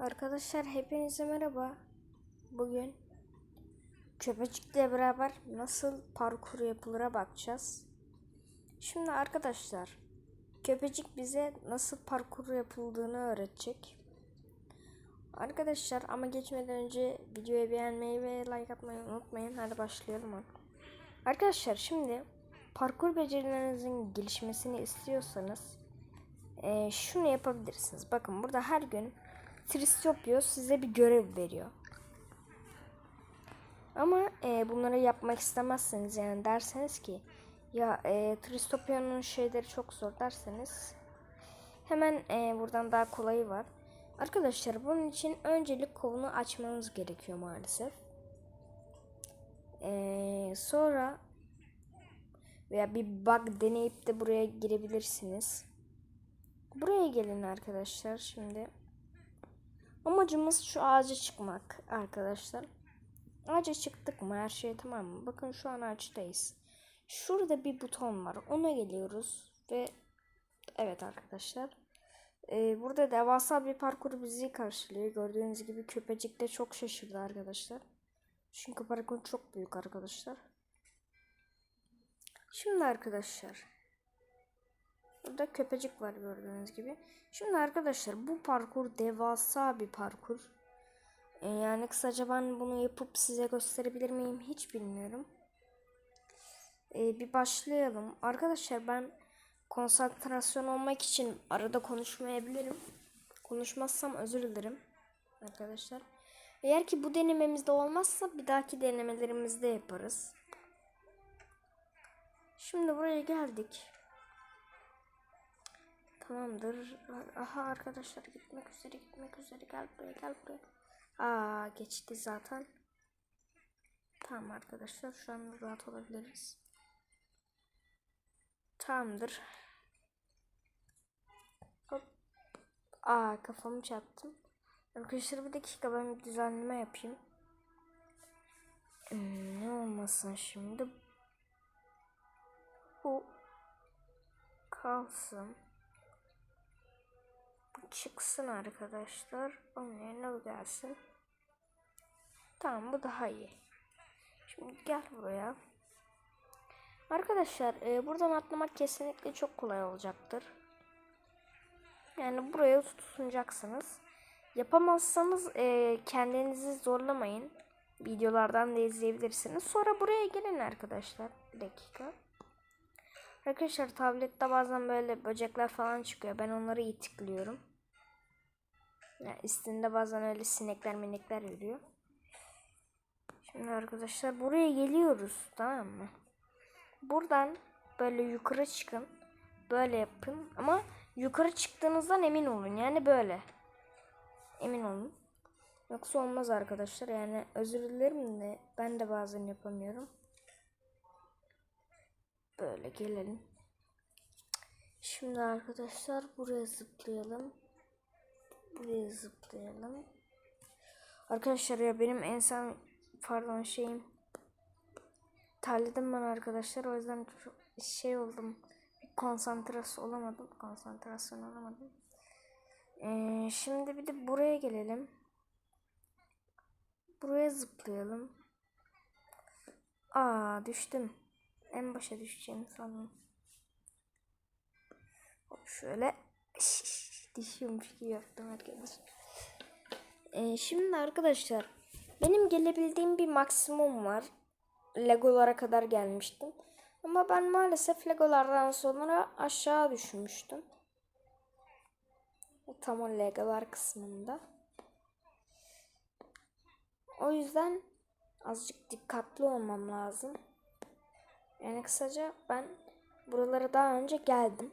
Arkadaşlar hepinize merhaba. Bugün köpecikle beraber nasıl parkur yapılır'a bakacağız. Şimdi arkadaşlar köpecik bize nasıl parkur yapıldığını öğretecek. Arkadaşlar ama geçmeden önce videoyu beğenmeyi ve like atmayı unutmayın. Hadi başlayalım. Arkadaşlar şimdi parkur becerilerinizin gelişmesini istiyorsanız eee, şunu yapabilirsiniz. Bakın burada her gün Tristopio size bir görev veriyor. Ama e, bunları yapmak istemezseniz yani derseniz ki ya e, Tristopio'nun şeyleri çok zor derseniz hemen e, buradan daha kolayı var. Arkadaşlar bunun için öncelik kovunu açmanız gerekiyor maalesef. E, sonra veya bir bug deneyip de buraya girebilirsiniz. Buraya gelin arkadaşlar şimdi. Amacımız şu ağaca çıkmak arkadaşlar. Ağaca çıktık mı her şey tamam mı? Bakın şu an ağaçtayız. Şurada bir buton var. Ona geliyoruz ve evet arkadaşlar. Ee, burada devasa bir parkur bizi karşılıyor. Gördüğünüz gibi köpecik de çok şaşırdı arkadaşlar. Çünkü parkur çok büyük arkadaşlar. Şimdi arkadaşlar. Burada köpecik var gördüğünüz gibi. Şimdi arkadaşlar bu parkur devasa bir parkur. Ee, yani kısaca ben bunu yapıp size gösterebilir miyim hiç bilmiyorum. Ee, bir başlayalım. Arkadaşlar ben konsantrasyon olmak için arada konuşmayabilirim. Konuşmazsam özür dilerim. Arkadaşlar. Eğer ki bu denememizde olmazsa bir dahaki denemelerimizde yaparız. Şimdi buraya geldik. Tamamdır. Aha arkadaşlar gitmek üzere gitmek üzere. Gel buraya gel buraya. Aa geçti zaten. Tamam arkadaşlar şu an rahat olabiliriz. Tamamdır. Hop. Aa kafamı çarptım. Arkadaşlar bir dakika ben bir düzenleme yapayım. Hmm, ne olmasın şimdi? Bu kalsın çıksın arkadaşlar. Onun yerine bu gelsin. Tamam bu daha iyi. Şimdi gel buraya. Arkadaşlar e, buradan atlamak kesinlikle çok kolay olacaktır. Yani buraya tutunacaksınız. Yapamazsanız e, kendinizi zorlamayın. Videolardan da izleyebilirsiniz. Sonra buraya gelin arkadaşlar. Bir dakika. Arkadaşlar tablette bazen böyle böcekler falan çıkıyor. Ben onları itikliyorum. Yani üstünde bazen öyle sinekler minekler yürüyor. Şimdi arkadaşlar buraya geliyoruz tamam mı? Buradan böyle yukarı çıkın. Böyle yapın ama yukarı çıktığınızdan emin olun. Yani böyle. Emin olun. Yoksa olmaz arkadaşlar. Yani özür dilerim de ben de bazen yapamıyorum. Böyle gelelim. Şimdi arkadaşlar buraya zıplayalım. Buraya zıplayalım. Arkadaşlar ya benim en son pardon şeyim terledim ben arkadaşlar. O yüzden çok şey oldum. Bir konsantrasyon olamadım. Konsantrasyon olamadım. Ee, şimdi bir de buraya gelelim. Buraya zıplayalım. Aa düştüm. En başa düşeceğimi sandım. Hop şöyle düşüyormuş gibi yaptım arkadaşlar. Ee, şimdi arkadaşlar benim gelebildiğim bir maksimum var. Legolara kadar gelmiştim. Ama ben maalesef Legolardan sonra aşağı düşmüştüm. Tam o Legolar kısmında. O yüzden azıcık dikkatli olmam lazım. Yani kısaca ben buralara daha önce geldim.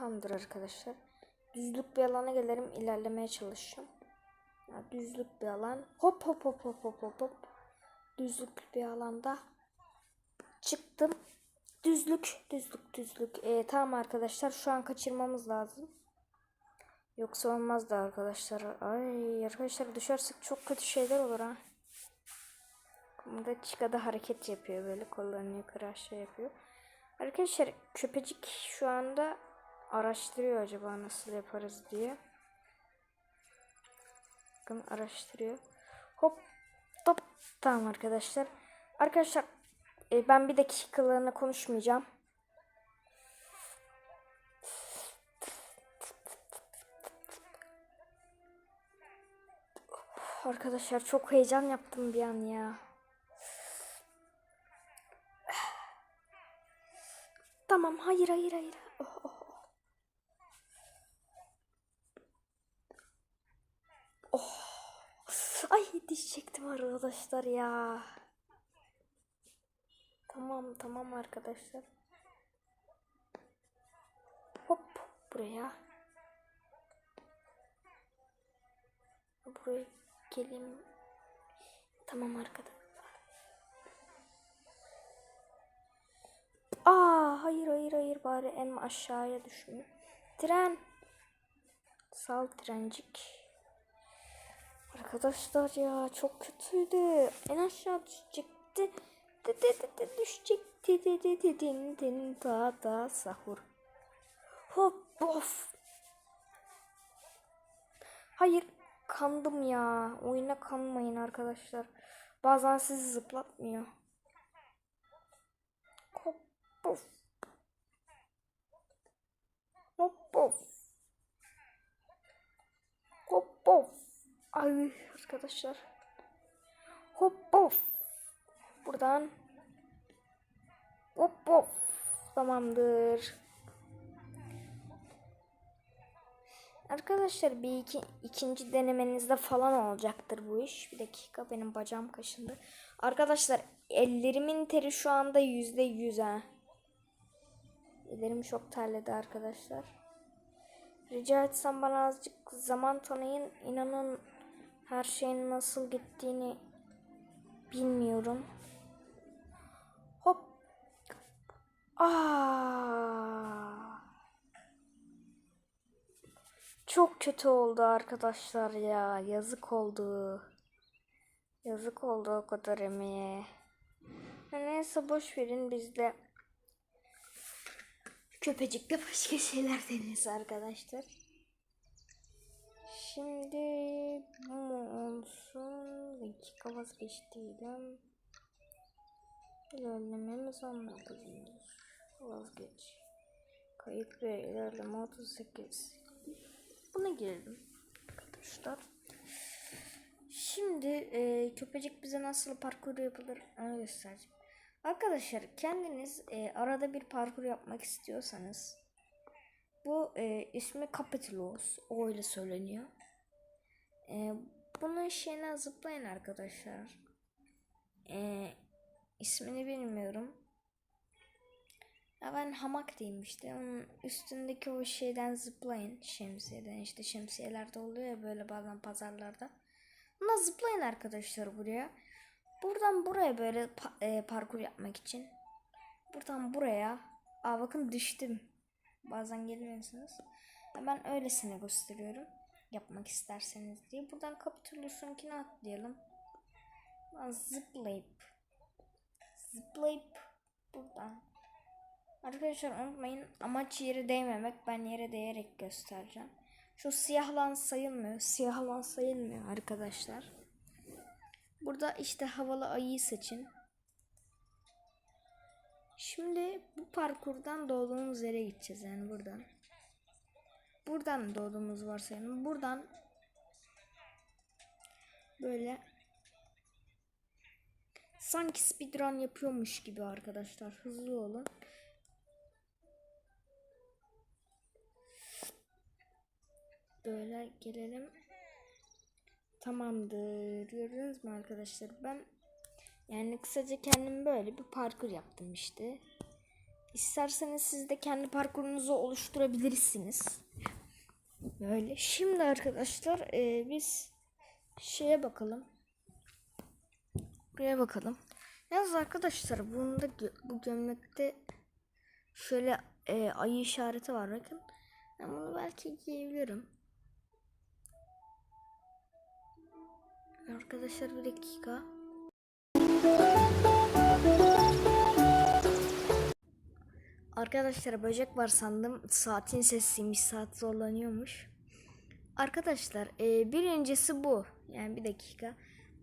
Tamamdır arkadaşlar. Düzlük bir alana gelirim ilerlemeye çalışacağım. Ya, düzlük bir alan. Hop hop hop hop hop hop hop. Düzlük bir alanda çıktım. Düzlük düzlük düzlük. Ee, tamam arkadaşlar şu an kaçırmamız lazım. Yoksa olmaz da arkadaşlar. Ay arkadaşlar düşersek çok kötü şeyler olur ha. Burada Chica da hareket yapıyor böyle kollarını yukarı aşağı yapıyor. Arkadaşlar köpecik şu anda araştırıyor acaba nasıl yaparız diye. Bakın araştırıyor. Hop top. Tamam arkadaşlar. Arkadaşlar e, ben bir dakikalığına konuşmayacağım. Arkadaşlar çok heyecan yaptım bir an ya. Tamam hayır hayır hayır. Oh, oh, oh. Ay diş çektim arkadaşlar ya. Tamam tamam arkadaşlar. Hop buraya. Buraya geleyim. Tamam arkadaşlar. Aa hayır hayır hayır bari en aşağıya düşmüyor. Tren. Sal trencik. Arkadaşlar ya çok kötüydü. En aşağı düşecekti. De de de de düşecekti. De de de din din da da sahur. Hop of. Hayır kandım ya. Oyuna kanmayın arkadaşlar. Bazen sizi zıplatmıyor. Hop of. Hop of. Hop of. Ay arkadaşlar. Hop of. Buradan. Hop of. Tamamdır. Arkadaşlar bir iki, ikinci denemenizde falan olacaktır bu iş. Bir dakika benim bacağım kaşındı. Arkadaşlar ellerimin teri şu anda yüzde yüz ha. Ellerim çok terledi arkadaşlar. Rica etsem bana azıcık zaman tanıyın. İnanın her şeyin nasıl gittiğini bilmiyorum. Hop. Aa. Çok kötü oldu arkadaşlar ya. Yazık oldu. Yazık oldu o kadar emeğe. Neyse boş verin biz de köpecikle başka şeyler deneriz arkadaşlar. Şimdi bu mu olsun? Dakika vazgeçtiydim. İlerlememiz 19. Vazgeç. Kayıt ve ilerleme 38. Buna girdim arkadaşlar. Şimdi e, köpecik bize nasıl parkur yapılır onu göstereceğim. Arkadaşlar kendiniz e, arada bir parkur yapmak istiyorsanız bu e, ismi Capitulos o öyle söyleniyor. E, bunun şeyine zıplayın arkadaşlar. E, ismini bilmiyorum. Ya ben hamak diyeyim işte. Onun üstündeki o şeyden zıplayın. Şemsiyeden işte şemsiyelerde oluyor ya böyle bazen pazarlarda. Buna zıplayın arkadaşlar buraya. Buradan buraya böyle pa- e, parkur yapmak için. Buradan buraya. Aa bakın düştüm. Bazen gelmiyorsunuz. Ben öylesine gösteriyorum. Yapmak isterseniz diye. Buradan Capitulus'unkine atlayalım. Buradan zıplayıp zıplayıp buradan Arkadaşlar unutmayın amaç yere değmemek. Ben yere değerek göstereceğim. Şu siyah lan sayılmıyor. Siyah lan sayılmıyor arkadaşlar. Burada işte havalı ayıyı seçin. Şimdi bu parkurdan doğduğumuz yere gideceğiz yani buradan. Buradan doğduğumuz varsayalım. Buradan böyle sanki speedrun yapıyormuş gibi arkadaşlar. Hızlı olun. Böyle gelelim. Tamamdır. Gördünüz mü arkadaşlar? Ben yani kısaca kendim böyle bir parkur yaptım işte. İsterseniz siz de kendi parkurunuzu oluşturabilirsiniz. Böyle. Şimdi arkadaşlar e, biz şeye bakalım. Buraya bakalım. Yalnız arkadaşlar bunda bu gömlekte şöyle e, ayı işareti var bakın. Ben bunu belki giyebilirim. Arkadaşlar bir dakika. Arkadaşlar böcek var sandım. Saatin sesiymiş. Saat zorlanıyormuş. Arkadaşlar e, birincisi bu. Yani bir dakika.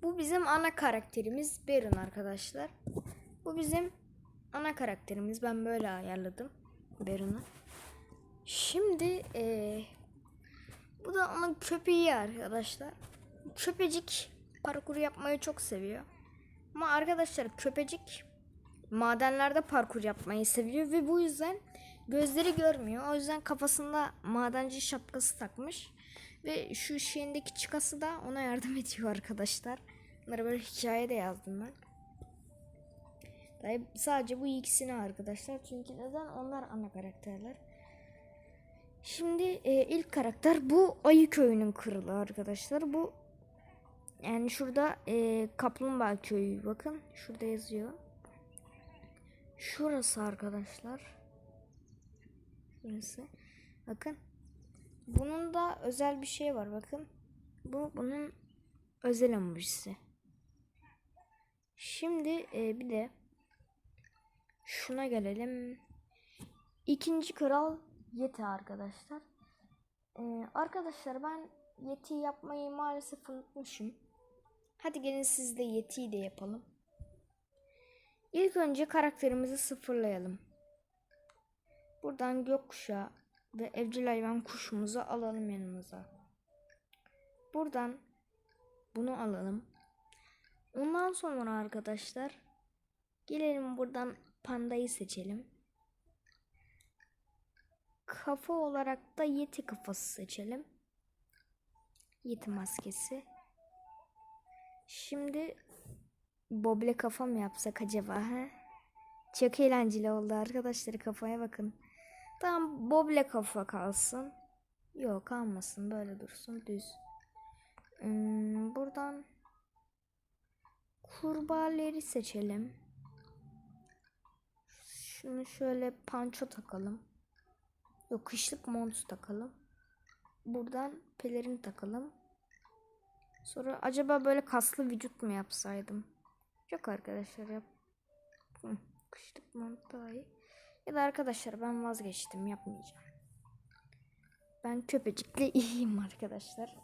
Bu bizim ana karakterimiz Berun arkadaşlar. Bu bizim ana karakterimiz. Ben böyle ayarladım Berun'u. Şimdi e, bu da onun köpeği arkadaşlar. Köpecik parkur yapmayı çok seviyor. Ama arkadaşlar köpecik madenlerde parkur yapmayı seviyor ve bu yüzden gözleri görmüyor. O yüzden kafasında madenci şapkası takmış. Ve şu şeyindeki çıkası da ona yardım ediyor arkadaşlar. Bunları böyle hikayede yazdım ben. Tabii sadece bu ikisini arkadaşlar. Çünkü neden? Onlar ana karakterler. Şimdi e, ilk karakter bu Ayı Köyü'nün kralı arkadaşlar. Bu yani şurada e, Kaplumbağa Köyü bakın. Şurada yazıyor. Şurası arkadaşlar. Şurası. Bakın. Bunun da özel bir şey var bakın. Bu bunun özel emojisi. Şimdi e, bir de şuna gelelim. İkinci kral Yeti arkadaşlar. E, arkadaşlar ben Yeti yapmayı maalesef unutmuşum. Hadi gelin siz de Yeti'yi de yapalım. İlk önce karakterimizi sıfırlayalım. Buradan gökkuşağı ve evcil hayvan kuşumuzu alalım yanımıza. Buradan bunu alalım. Ondan sonra arkadaşlar gelelim buradan pandayı seçelim. Kafa olarak da yeti kafası seçelim. Yeti maskesi. Şimdi boble kafa mı yapsak acaba? He? Çok eğlenceli oldu arkadaşlar kafaya bakın. Tamam boble kafa kalsın. Yok kalmasın böyle dursun düz. Hmm, buradan kurbağaları seçelim. Şunu şöyle panço takalım. Yok kışlık mont takalım. Buradan pelerin takalım. Sonra acaba böyle kaslı vücut mu yapsaydım? Yok arkadaşlar yap. Kışlık mont. Ya da arkadaşlar ben vazgeçtim yapmayacağım. Ben köpecikle iyiyim arkadaşlar.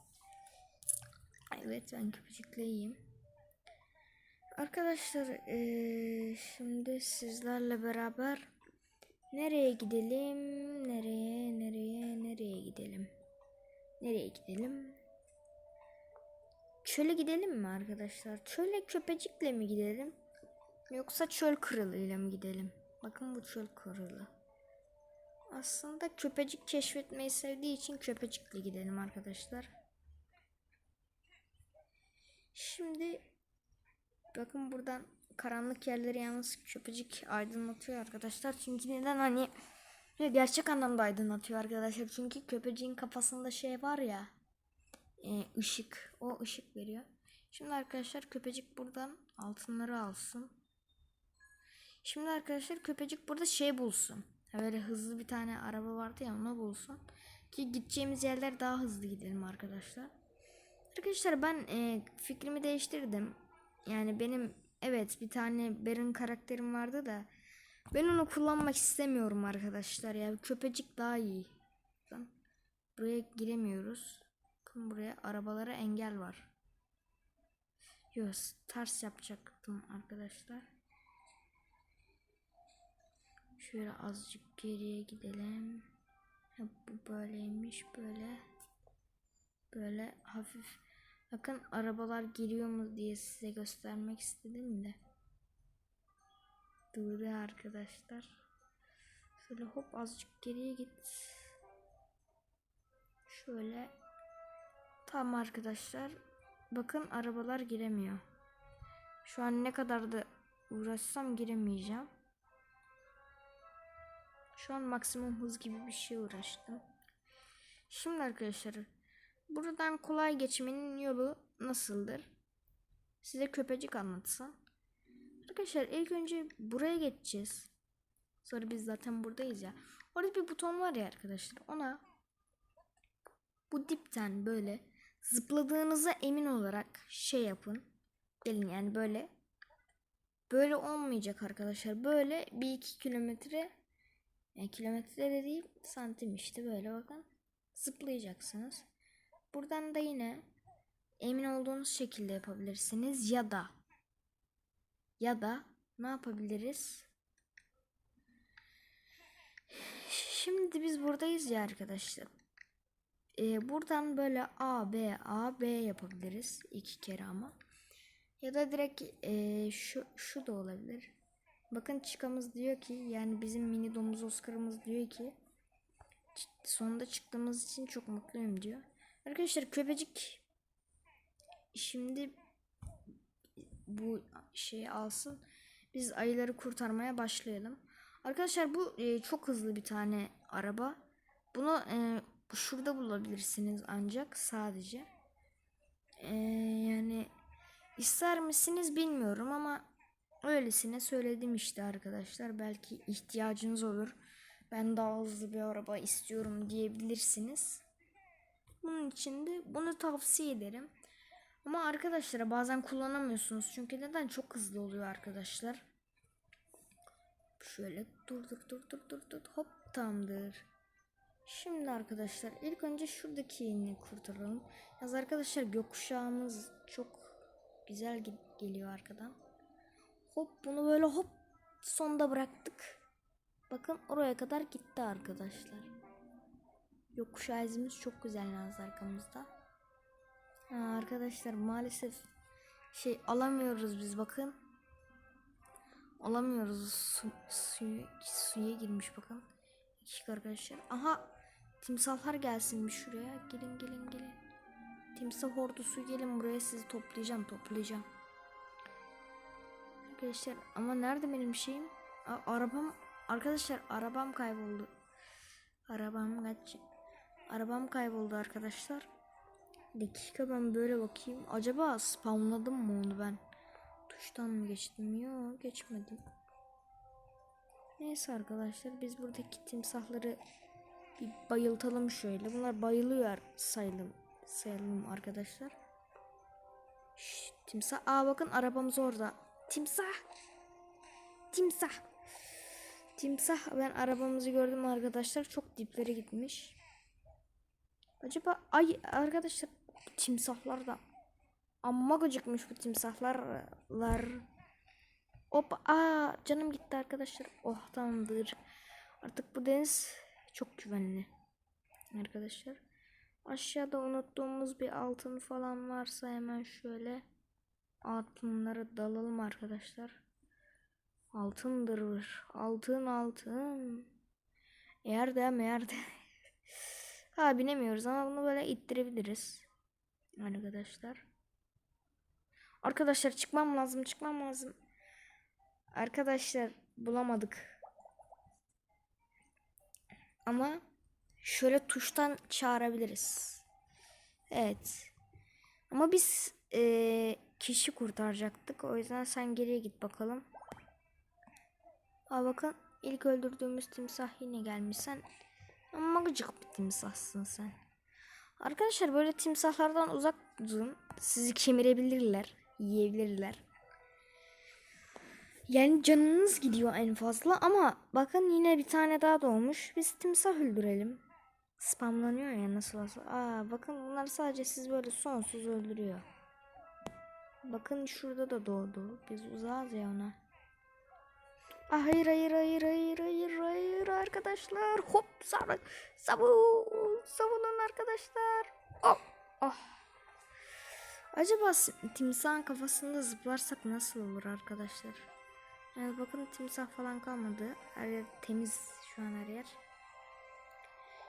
Evet ben köpecikle iyiyim. Arkadaşlar eee, şimdi sizlerle beraber nereye gidelim? Nereye, nereye, nereye gidelim? Nereye gidelim? Çöle gidelim mi arkadaşlar? Çöle köpecikle mi gidelim? Yoksa çöl kralıyla mı gidelim? Bakın bu çöl kralı. Aslında köpecik keşfetmeyi sevdiği için köpecikle gidelim arkadaşlar. Şimdi bakın buradan karanlık yerleri yalnız köpecik aydınlatıyor arkadaşlar. Çünkü neden hani gerçek anlamda aydınlatıyor arkadaşlar. Çünkü köpeciğin kafasında şey var ya e, ışık. O ışık veriyor. Şimdi arkadaşlar köpecik buradan altınları alsın. Şimdi arkadaşlar köpecik burada şey bulsun. Böyle hızlı bir tane araba vardı ya onu bulsun. Ki gideceğimiz yerler daha hızlı gidelim arkadaşlar. Arkadaşlar ben e, fikrimi değiştirdim. Yani benim evet bir tane Baron karakterim vardı da ben onu kullanmak istemiyorum arkadaşlar ya. Köpecik daha iyi. Buraya giremiyoruz. Bakın buraya arabalara engel var. Yok ters yapacaktım arkadaşlar. Şöyle azıcık geriye gidelim. Ha, bu böyleymiş böyle. Böyle hafif. Bakın arabalar giriyor mu diye size göstermek istedim de. Durdu arkadaşlar. Şöyle hop azıcık geriye git. Şöyle. Tamam arkadaşlar. Bakın arabalar giremiyor. Şu an ne kadar da uğraşsam giremeyeceğim. Şu an maksimum hız gibi bir şey uğraştım. Şimdi arkadaşlar buradan kolay geçmenin yolu nasıldır? Size köpecik anlatsam. Arkadaşlar ilk önce buraya geçeceğiz. Sonra biz zaten buradayız ya. Orada bir buton var ya arkadaşlar. Ona bu dipten böyle zıpladığınıza emin olarak şey yapın. Gelin yani böyle. Böyle olmayacak arkadaşlar. Böyle bir iki kilometre yani kilometre de değil santim işte böyle bakın. Zıplayacaksınız. buradan da yine emin olduğunuz şekilde yapabilirsiniz ya da ya da ne yapabiliriz? Şimdi biz buradayız ya arkadaşlar. Ee, buradan böyle A B A B yapabiliriz iki kere ama. Ya da direkt ee, şu şu da olabilir. Bakın çıkamız diyor ki yani bizim mini domuz Oscar'ımız diyor ki "Ç- sonunda çıktığımız için çok mutluyum diyor. Arkadaşlar köpecik şimdi bu şeyi alsın. Biz ayıları kurtarmaya başlayalım. Arkadaşlar bu e, çok hızlı bir tane araba. Bunu e, şurada bulabilirsiniz ancak sadece. E, yani ister misiniz bilmiyorum ama öylesine söyledim işte arkadaşlar. Belki ihtiyacınız olur. Ben daha hızlı bir araba istiyorum diyebilirsiniz. Bunun için de bunu tavsiye ederim. Ama arkadaşlar bazen kullanamıyorsunuz. Çünkü neden? Çok hızlı oluyor arkadaşlar. Şöyle dur dur dur dur dur dur hop tamamdır. Şimdi arkadaşlar ilk önce şuradaki yeni kurtaralım. Yaz arkadaşlar gökkuşağımız çok güzel ge- geliyor arkadan. Hop bunu böyle hop sonda bıraktık. Bakın oraya kadar gitti arkadaşlar. Yokuş izimiz çok güzel Naz arkamızda. Ha, arkadaşlar maalesef şey alamıyoruz biz bakın. Alamıyoruz. Su, suyu, suya girmiş bakın. Küçük arkadaşlar. Aha timsahlar gelsin bir şuraya. Gelin gelin gelin. Timsah ordusu gelin buraya sizi toplayacağım toplayacağım. Arkadaşlar ama nerede benim şeyim? A- arabam arkadaşlar arabam kayboldu. Arabam kaç? Arabam kayboldu arkadaşlar. Dakika ben böyle bakayım. Acaba spamladım mı onu ben? Tuştan mı geçtim? Yok geçmedim. Neyse arkadaşlar biz buradaki timsahları bir bayıltalım şöyle. Bunlar bayılıyor sayalım, sayalım arkadaşlar. Şşş, timsah. Aa bakın arabamız orada. Timsah. Timsah. Timsah ben arabamızı gördüm arkadaşlar. Çok diplere gitmiş. Acaba ay arkadaşlar timsahlar da amma gıcıkmış bu timsahlarlar. Hop aa canım gitti arkadaşlar. Oh tamamdır. Artık bu deniz çok güvenli. Arkadaşlar. Aşağıda unuttuğumuz bir altın falan varsa hemen şöyle altınlara dalalım arkadaşlar. Altındır. Altın altın. Eğer de meğer de. ha binemiyoruz ama bunu böyle ittirebiliriz. Arkadaşlar. Arkadaşlar çıkmam lazım çıkmam lazım. Arkadaşlar bulamadık. Ama şöyle tuştan çağırabiliriz. Evet. Ama biz eee, kişi kurtaracaktık. O yüzden sen geriye git bakalım. Aa bakın ilk öldürdüğümüz timsah yine gelmiş. Sen ama gıcık bir timsahsın sen. Arkadaşlar böyle timsahlardan uzak durun. Sizi kemirebilirler. Yiyebilirler. Yani canınız gidiyor en fazla ama bakın yine bir tane daha doğmuş. Biz timsah öldürelim. Spamlanıyor ya nasıl olsa. Aa bakın bunlar sadece siz böyle sonsuz öldürüyor. Bakın şurada da doğdu. Biz uzağız ya ona. Ah, hayır hayır hayır hayır hayır hayır arkadaşlar. Hop sarı savun savunun arkadaşlar. Oh, oh. Acaba timsahın kafasında zıplarsak nasıl olur arkadaşlar? Yani bakın timsah falan kalmadı. Her yer temiz şu an her yer.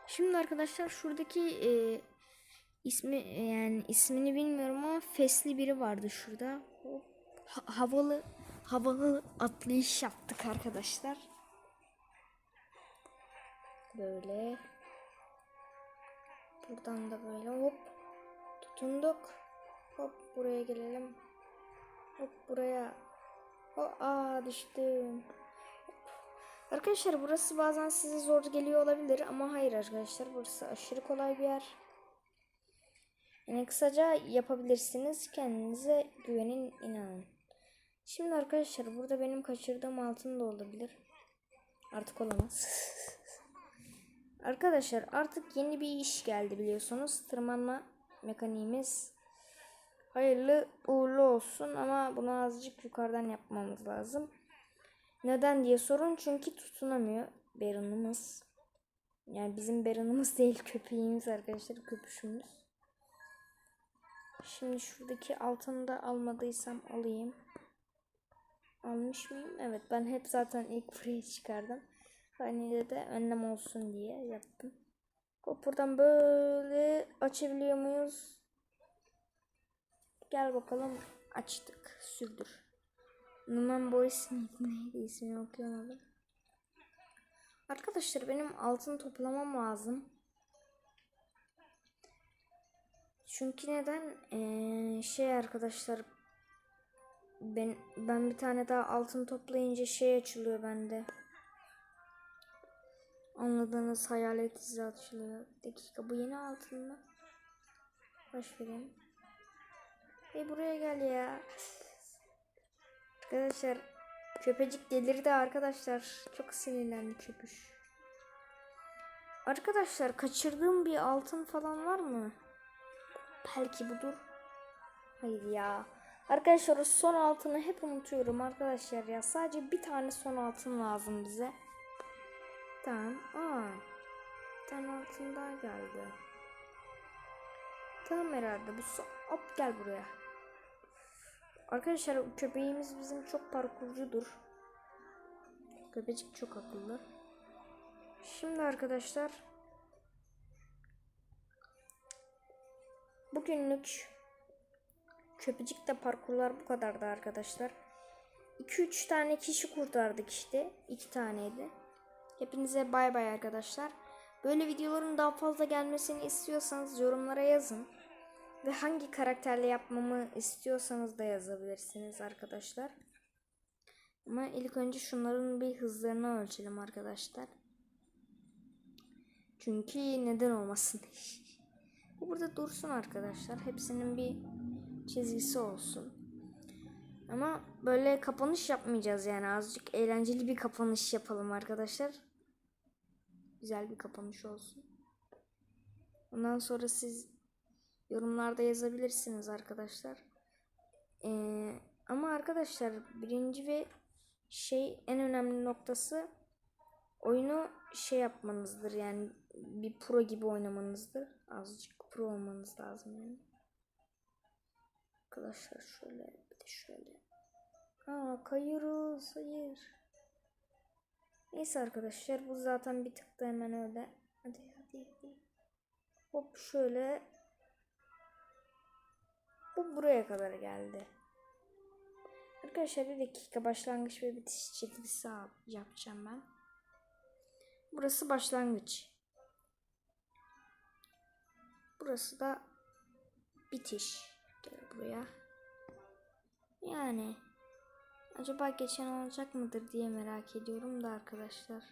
Şimdi arkadaşlar şuradaki e, ismi e, yani ismini bilmiyorum ama fesli biri vardı şurada. Ha- havalı havalı atlayış yaptık arkadaşlar. Böyle. Buradan da böyle hop tutunduk. Hop buraya gelelim. Hop buraya. Hop, aa düştüm. Arkadaşlar burası bazen size zor geliyor olabilir ama hayır arkadaşlar burası aşırı kolay bir yer. Yani kısaca yapabilirsiniz. Kendinize güvenin, inanın. Şimdi arkadaşlar burada benim kaçırdığım altın da olabilir. Artık olamaz. arkadaşlar artık yeni bir iş geldi biliyorsunuz. Tırmanma mekaniğimiz hayırlı uğurlu olsun ama bunu azıcık yukarıdan yapmamız lazım. Neden diye sorun çünkü tutunamıyor Baron'ımız. Yani bizim Baron'ımız değil köpeğimiz arkadaşlar köpüşümüz. Şimdi şuradaki altını da almadıysam alayım. Almış mıyım? Evet ben hep zaten ilk buraya çıkardım. Hani de önlem olsun diye yaptım. Hop buradan böyle açabiliyor muyuz? Gel bakalım açtık. Sürdür. Numan Boris neydi ismini okuyamadım. Arkadaşlar benim altın toplamam lazım. Çünkü neden? Ee, şey arkadaşlar ben ben bir tane daha altın toplayınca şey açılıyor bende. Anladığınız hayalet izi açılıyor. Dakika bu yeni altın mı? Boş. Hey buraya gel ya. Arkadaşlar köpecik delirdi arkadaşlar. Çok sinirlendi köpüş. Arkadaşlar kaçırdığım bir altın falan var mı? Belki budur. Hayır ya. Arkadaşlar son altını hep unutuyorum arkadaşlar ya. Sadece bir tane son altın lazım bize. Tamam. Aa. Bir tane altın daha geldi. Tamam herhalde bu son. Hop gel buraya. Arkadaşlar köpeğimiz bizim çok parkurcudur. Köpecik çok akıllı. Şimdi arkadaşlar bugünlük köpecikte parkurlar bu kadardı arkadaşlar. 2-3 tane kişi kurtardık işte. 2 taneydi. Hepinize bay bay arkadaşlar. Böyle videoların daha fazla gelmesini istiyorsanız yorumlara yazın. Ve hangi karakterle yapmamı istiyorsanız da yazabilirsiniz arkadaşlar. Ama ilk önce şunların bir hızlarını ölçelim arkadaşlar. Çünkü neden olmasın. Bu burada dursun arkadaşlar. Hepsinin bir çizgisi olsun. Ama böyle kapanış yapmayacağız yani. Azıcık eğlenceli bir kapanış yapalım arkadaşlar. Güzel bir kapanış olsun. Ondan sonra siz yorumlarda yazabilirsiniz arkadaşlar. Ee, ama arkadaşlar birinci ve şey en önemli noktası oyunu şey yapmanızdır yani bir pro gibi oynamanızdır. Azıcık pro olmanız lazım yani. Arkadaşlar şöyle bir de şöyle. Aa kayıyoruz hayır. Neyse arkadaşlar bu zaten bir tık da hemen öyle. Hadi hadi hadi. Hop şöyle. Bu buraya kadar geldi. Arkadaşlar bir dakika başlangıç ve bitiş çizgisi yapacağım ben. Burası başlangıç. Burası da bitiş. Gel buraya. Yani acaba geçen olacak mıdır diye merak ediyorum da arkadaşlar.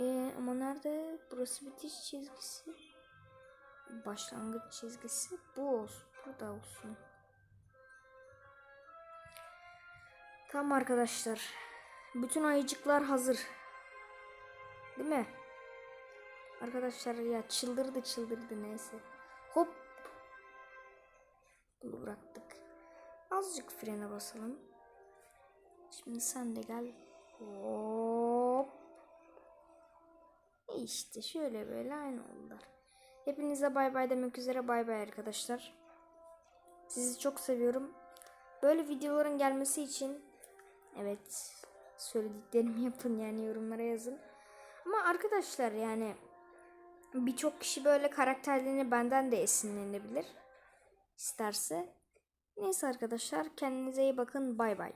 Ee, ama nerede? Burası bitiş çizgisi. Başlangıç çizgisi. Bu olsun. Burada olsun. Tamam arkadaşlar. Bütün ayıcıklar hazır. Değil mi? Arkadaşlar ya çıldırdı çıldırdı neyse. Hop. Bunu bıraktık. Azıcık frene basalım. Şimdi sen de gel. Hop. İşte şöyle böyle aynı oldular. Hepinize bay bay demek üzere bay bay arkadaşlar. Sizi çok seviyorum. Böyle videoların gelmesi için evet söylediklerimi yapın yani yorumlara yazın. Ama arkadaşlar yani birçok kişi böyle karakterlerini benden de esinlenebilir. isterse. Neyse arkadaşlar kendinize iyi bakın. Bay bay.